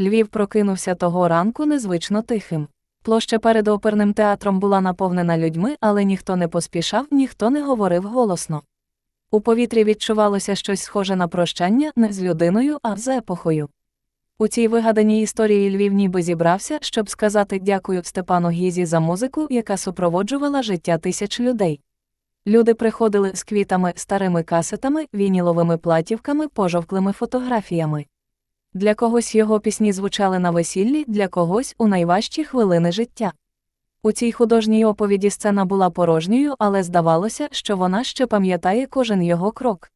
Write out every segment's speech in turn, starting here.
Львів прокинувся того ранку незвично тихим. Площа перед оперним театром була наповнена людьми, але ніхто не поспішав, ніхто не говорив голосно. У повітрі відчувалося щось схоже на прощання не з людиною, а з епохою. У цій вигаданій історії Львів ніби зібрався, щоб сказати дякую Степану Гізі за музику, яка супроводжувала життя тисяч людей. Люди приходили з квітами, старими касетами, вініловими платівками, пожовклими фотографіями. Для когось його пісні звучали на весіллі, для когось у найважчі хвилини життя. У цій художній оповіді сцена була порожньою, але здавалося, що вона ще пам'ятає кожен його крок.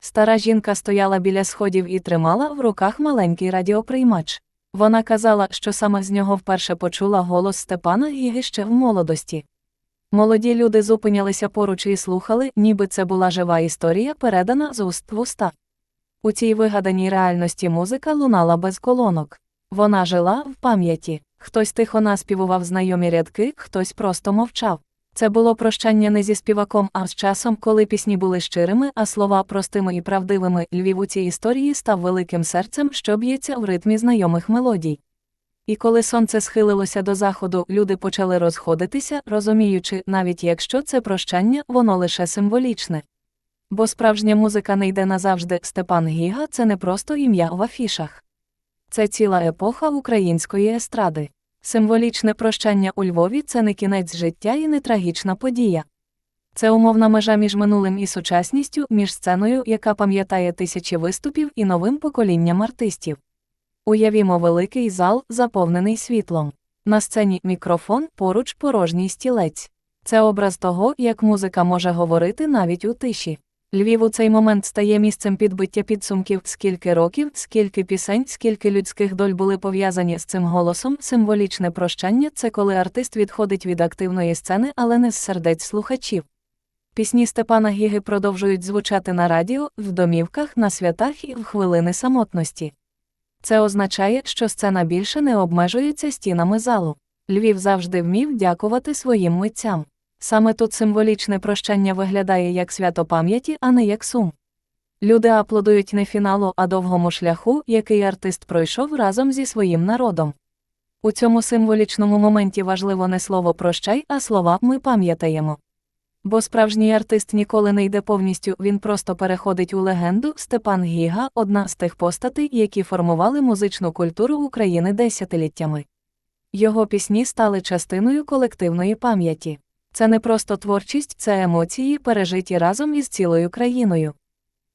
Стара жінка стояла біля сходів і тримала в руках маленький радіоприймач. Вона казала, що саме з нього вперше почула голос Степана Гіги ще в молодості. Молоді люди зупинялися поруч і слухали, ніби це була жива історія, передана з уст в уста. У цій вигаданій реальності музика лунала без колонок. Вона жила в пам'яті. Хтось тихо наспівував знайомі рядки, хтось просто мовчав. Це було прощання не зі співаком, а з часом, коли пісні були щирими, а слова простими і правдивими. Львів у цій історії став великим серцем, що б'ється в ритмі знайомих мелодій. І коли сонце схилилося до заходу, люди почали розходитися, розуміючи, навіть якщо це прощання, воно лише символічне. Бо справжня музика не йде назавжди. Степан Гіга це не просто ім'я в афішах. Це ціла епоха української естради. Символічне прощання у Львові це не кінець життя і не трагічна подія. Це умовна межа між минулим і сучасністю, між сценою, яка пам'ятає тисячі виступів, і новим поколінням артистів. Уявімо великий зал, заповнений світлом. На сцені мікрофон, поруч порожній стілець. Це образ того, як музика може говорити навіть у тиші. Львів у цей момент стає місцем підбиття підсумків, скільки років, скільки пісень, скільки людських доль були пов'язані з цим голосом. Символічне прощання це коли артист відходить від активної сцени, але не з сердець слухачів. Пісні Степана Гіги продовжують звучати на радіо, в домівках, на святах і в хвилини самотності. Це означає, що сцена більше не обмежується стінами залу. Львів завжди вмів дякувати своїм митцям. Саме тут символічне прощання виглядає як свято пам'яті, а не як сум. Люди аплодують не фіналу, а довгому шляху, який артист пройшов разом зі своїм народом. У цьому символічному моменті важливо не слово прощай, а слова ми пам'ятаємо. Бо справжній артист ніколи не йде повністю, він просто переходить у легенду. Степан Гіга одна з тих постатей, які формували музичну культуру України десятиліттями. Його пісні стали частиною колективної пам'яті. Це не просто творчість, це емоції, пережиті разом із цілою країною.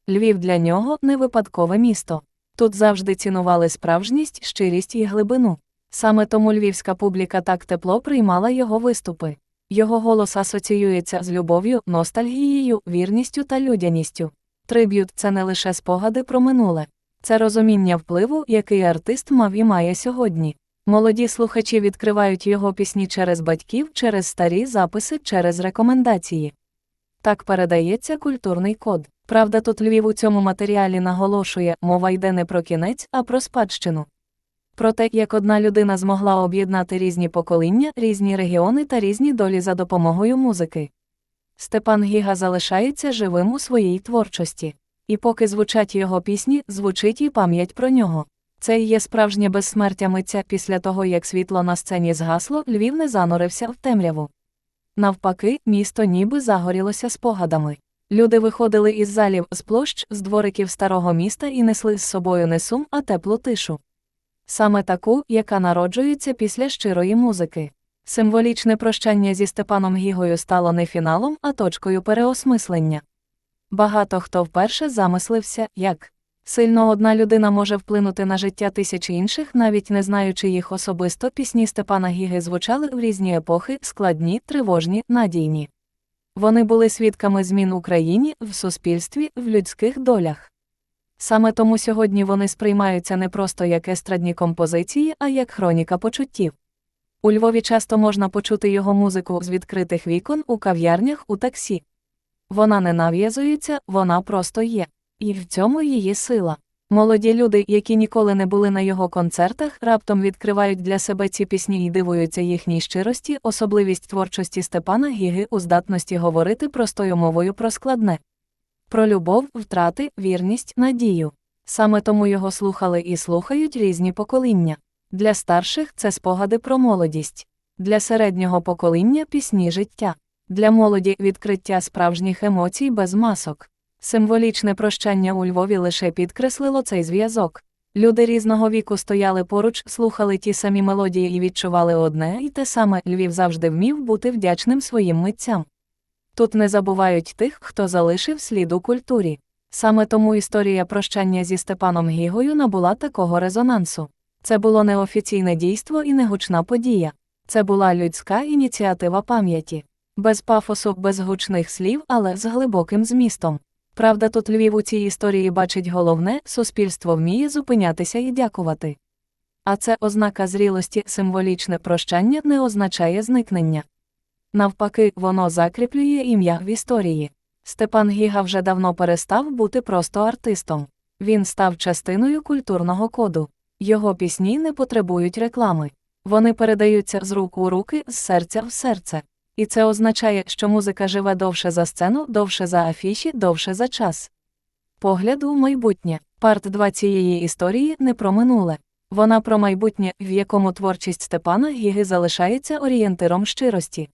Львів для нього не випадкове місто. Тут завжди цінували справжність, щирість і глибину. Саме тому львівська публіка так тепло приймала його виступи. Його голос асоціюється з любов'ю, ностальгією, вірністю та людяністю. Триб'ют це не лише спогади про минуле, це розуміння впливу, який артист мав і має сьогодні. Молоді слухачі відкривають його пісні через батьків, через старі записи, через рекомендації. Так передається культурний код. Правда, тут Львів у цьому матеріалі наголошує, мова йде не про кінець, а про спадщину. Про те, як одна людина змогла об'єднати різні покоління, різні регіони та різні долі за допомогою музики. Степан Гіга залишається живим у своїй творчості. І поки звучать його пісні, звучить і пам'ять про нього. Це і є справжнє безсмертя митця після того, як світло на сцені згасло, Львів не занурився в темряву. Навпаки, місто ніби загорілося спогадами. Люди виходили із залів, з площ, з двориків старого міста і несли з собою не сум, а теплу тишу. Саме таку, яка народжується після щирої музики. Символічне прощання зі Степаном Гігою стало не фіналом, а точкою переосмислення. Багато хто вперше замислився, як Сильно одна людина може вплинути на життя тисяч інших, навіть не знаючи їх особисто, пісні Степана Гіги звучали в різні епохи, складні, тривожні, надійні. Вони були свідками змін в Україні, в суспільстві, в людських долях. Саме тому сьогодні вони сприймаються не просто як естрадні композиції, а як хроніка почуттів. У Львові часто можна почути його музику з відкритих вікон у кав'ярнях у таксі. Вона не нав'язується, вона просто є. І в цьому її сила. Молоді люди, які ніколи не були на його концертах, раптом відкривають для себе ці пісні і дивуються їхній щирості, особливість творчості Степана Гіги у здатності говорити простою мовою про складне. Про любов, втрати, вірність, надію. Саме тому його слухали і слухають різні покоління. Для старших це спогади про молодість, для середнього покоління пісні життя, для молоді відкриття справжніх емоцій без масок. Символічне прощання у Львові лише підкреслило цей зв'язок. Люди різного віку стояли поруч, слухали ті самі мелодії і відчували одне і те саме Львів завжди вмів бути вдячним своїм митцям. Тут не забувають тих, хто залишив слід у культурі. Саме тому історія прощання зі Степаном Гігою набула такого резонансу. Це було неофіційне дійство і не гучна подія. Це була людська ініціатива пам'яті. Без пафосу, без гучних слів, але з глибоким змістом. Правда, тут Львів у цій історії бачить головне суспільство вміє зупинятися і дякувати. А це ознака зрілості, символічне прощання не означає зникнення. Навпаки, воно закріплює ім'я в історії. Степан Гіга вже давно перестав бути просто артистом. Він став частиною культурного коду. Його пісні не потребують реклами. Вони передаються з рук у руки, з серця в серце. І це означає, що музика живе довше за сцену, довше за афіші, довше за час. Погляд у майбутнє. Парт 2 цієї історії не про минуле. Вона про майбутнє, в якому творчість Степана Гіги залишається орієнтиром щирості.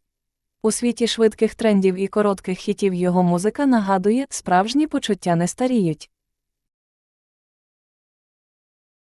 У світі швидких трендів і коротких хітів його музика нагадує, справжні почуття не старіють.